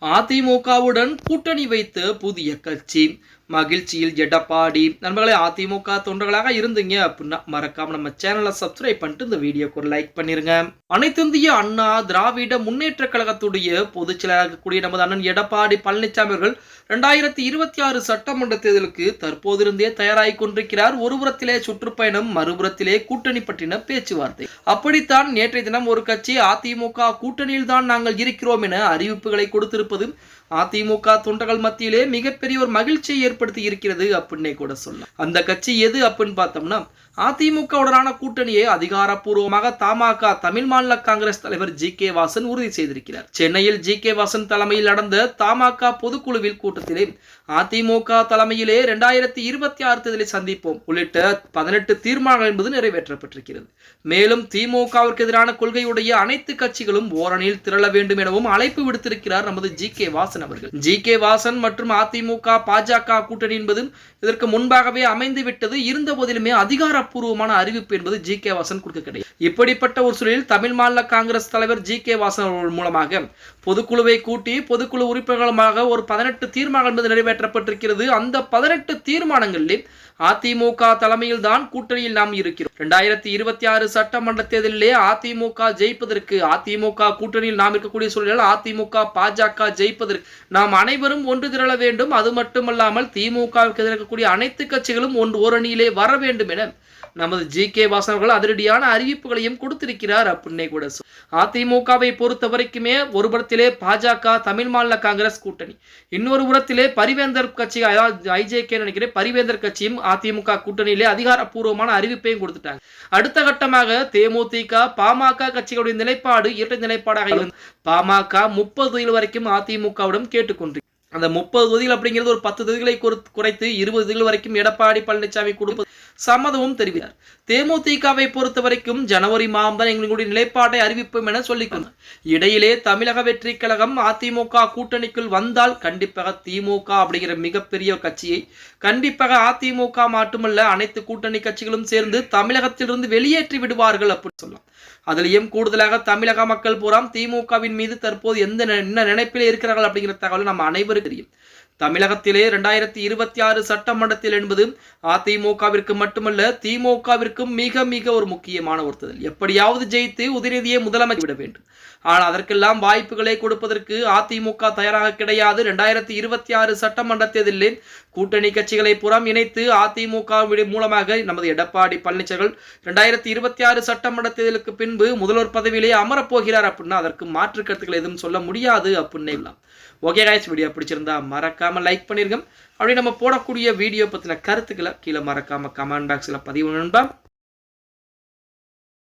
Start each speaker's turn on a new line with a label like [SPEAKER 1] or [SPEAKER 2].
[SPEAKER 1] அதிமுகவுடன் கூட்டணி வைத்த புதிய கட்சி. மகிழ்ச்சியில் எடப்பாடி நண்பர்களே அதிமுக தொண்டர்களாக இருந்தீங்க அப்படின்னா மறக்காம நம்ம சேனலை சப்ஸ்கிரைப் பண்ணிட்டு இந்த வீடியோக்கு ஒரு லைக் பண்ணிருங்க. அனைத்திந்திய அண்ணா திராவிட முன்னேற்ற கழகத்துடைய பொதுச் செயலாளராக இருக்கக்கூடிய நமது அண்ணன் எடப்பாடி பழனிசாமி அவர்கள் ரெண்டாயிரத்தி இருபத்தி ஆறு சட்டமன்ற தேர்தலுக்கு தற்போதிருந்தே தயாராகி கொண்டிருக்கிறார். ஒருபுறத்திலே சுற்றுப்பயணம் மறுபுறத்திலே கூட்டணி பற்றின பேச்சுவார்த்தை. அப்படித்தான் நேற்றைய தினம் ஒரு கட்சி அதிமுக கூட்டணியில் தான் நாங்கள் இருக்கிறோம் என அறிவிப்புகளை கொடுத்திருப்பது அதிமுக தொண்டர்கள் மத்தியிலே மிகப்பெரிய ஒரு மகிழ்ச்சியை ஏற்படுத்தி இருக்கிறது அப்படின்னே கூட சொல்லலாம். அந்த கட்சி எது அப்படின்னு பார்த்தோம்னா அதிமுகவுடனான கூட்டணியை அதிகாரப்பூர்வமாக தமாக தமிழ் மாநில காங்கிரஸ் தலைவர் ஜி. கே. வாசன் உறுதி செய்திருக்கிறார். சென்னையில் ஜி. கே. வாசன் தலைமையில் நடந்த தமாக பொதுக்குழுவில் கூட்டத்திலே அதிமுக தலைமையிலே இரண்டாயிரத்தி இருபத்தி ஆறு தேர்தலை சந்திப்போம். உள்ளிட்ட பதினெட்டு தீர்மானங்கள் என்பது நிறைவேற்றப்பட்டிருக்கிறது. மேலும் திமுகவிற்கு எதிரான கொள்கையுடைய அனைத்து கட்சிகளும் ஓரணியில் திரள வேண்டும் எனவும் அழைப்பு விடுத்திருக்கிறார் நமது ஜி. கே. வாசன் அவர்கள். ஜி. கே. வாசன் மற்றும் அதிமுக பாஜக கூட்டணி என்பது இதற்கு முன்பாகவே அமைந்து விட்டது இருந்த போதிலுமே அதிகாரப்பூர்வமான அறிவிப்பு என்பது ஜி கே வாசன் கொடுக்க கிடையாது இப்படிப்பட்ட ஒரு சூழலில் தமிழ் மாநில காங்கிரஸ் தலைவர் ஜி கே வாசன் அவர்கள் மூலமாக பொதுக்குழுவை கூட்டி பொதுக்குழு உறுப்பினர்களுமாக ஒரு பதினெட்டு தீர்மானம் என்பது நிறைவேற்றப்பட்டிருக்கிறது. அந்த பதினெட்டு தீர்மானங்களில் அதிமுக தலைமையில் தான் கூட்டணியில் நாம் இருக்கிறோம். இரண்டாயிரத்தி இருபத்தி ஆறு சட்டமன்ற தேர்தலிலே அதிமுக ஜெயிப்பதற்கு அதிமுக கூட்டணியில் நாம் இருக்கக்கூடிய சூழலில் அதிமுக பாஜக ஜெயிப்பதற்கு நாம் அனைவரும் ஒன்று திரள வேண்டும். அது மட்டுமல்லாமல் திமுகவுக்கு எதிராக இருக்கக்கூடிய அனைத்து கட்சிகளும் ஒன்று ஓரணியிலே வர வேண்டும் என நமது ஜி கே வாசன் அவர்கள் அதிரடியான அறிவிப்புகளையும் கொடுத்திருக்கிறார் அப்படின்னே கூட. அதிமுகவை பொறுத்த வரைக்குமே ஒரு புறத்திலே பாஜக தமிழ் மாநில காங்கிரஸ் கூட்டணி. இன்னொரு புறத்திலே பரிவேந்தர் கட்சி அதாவது ஐஜேகே நினைக்கிறேன் பரிவேந்தர் கட்சியும் அதிமுக கூட்டணியிலே அதிகாரப்பூர்வமான அறிவிப்பையும் கொடுத்துட்டாங்க. அடுத்த கட்டமாக தேமுதிக பாமக கட்சிகளுடைய நிலைப்பாடு இரட்டை நிலைப்பாடாக இருந்து பாமக முப்பது வரைக்கும் அதிமுகவிடம் கேட்டுக்கொண்டு அந்த முப்பது தொகுதிகள் அப்படிங்கிறது ஒரு பத்து தொகுதிகளை குறைத்து இருபது தொகுதிகள் வரைக்கும் எடப்பாடி பழனிசாமி கொடுப்பது சம்மதமும் தெரிவித்தார். தேமுதிகவை பொறுத்த வரைக்கும் ஜனவரி மாதம் தான் எங்களுடைய நிலைப்பாட்டை அறிவிப்போம் என சொல்லிக்கொண்டார். இடையிலே தமிழக வெற்றி கழகம் அதிமுக கூட்டணிக்குள் வந்தால் கண்டிப்பாக திமுக அப்படிங்கிற மிகப்பெரிய கட்சியை கண்டிப்பாக அதிமுக மட்டுமல்ல அனைத்து கூட்டணி கட்சிகளும் சேர்ந்து தமிழகத்திலிருந்து வெளியேற்றி விடுவார்கள் அப்படின்னு சொல்லலாம். அதிலையும் கூடுதலாக தமிழக மக்கள் பூராம் திமுகவின் மீது தற்போது எந்த என்ன நினைப்பில் இருக்கிறார்கள் அப்படிங்கிற தகவல் நம்ம அனைவரும் தெரியும். தமிழகத்திலே இரண்டாயிரத்தி இருபத்தி ஆறு சட்டமன்றத்தில் என்பது அதிமுகவிற்கு மட்டுமல்ல திமுகவிற்கும் மிக மிக ஒரு முக்கியமான ஒரு தேர்தல். எப்படியாவது ஜெயித்து உதயநிதியை முதலமைச்சர் விட வேண்டும். ஆனால் அதற்கெல்லாம் வாய்ப்புகளை கொடுப்பதற்கு அதிமுக தயாராக கிடையாது. இரண்டாயிரத்தி இருபத்தி ஆறு சட்டமன்ற தேர்தலில் கூட்டணி கட்சிகளை புறம் இணைத்து அதிமுக மூலமாக நமது எடப்பாடி பழனிசாமி இரண்டாயிரத்தி இருபத்தி ஆறு சட்டமன்ற தேர்தலுக்கு பின்பு முதல்வர் பதவியிலே அமரப் போகிறார் அப்படின்னா அதற்கு மாற்று கருத்துக்கள் எதுவும் சொல்ல முடியாது அப்படின்னு ஓகே காய்ச்சி வீடியோ பிடிச்சிருந்தா மறக்க மறக்காமல் லைக் பண்ணிருங்க. அப்படி நம்ம போடக்கூடிய வீடியோ பத்தின கருத்துக்களை கீழே மறக்காம கமெண்ட் பாக்ஸில் பதிவு நண்பா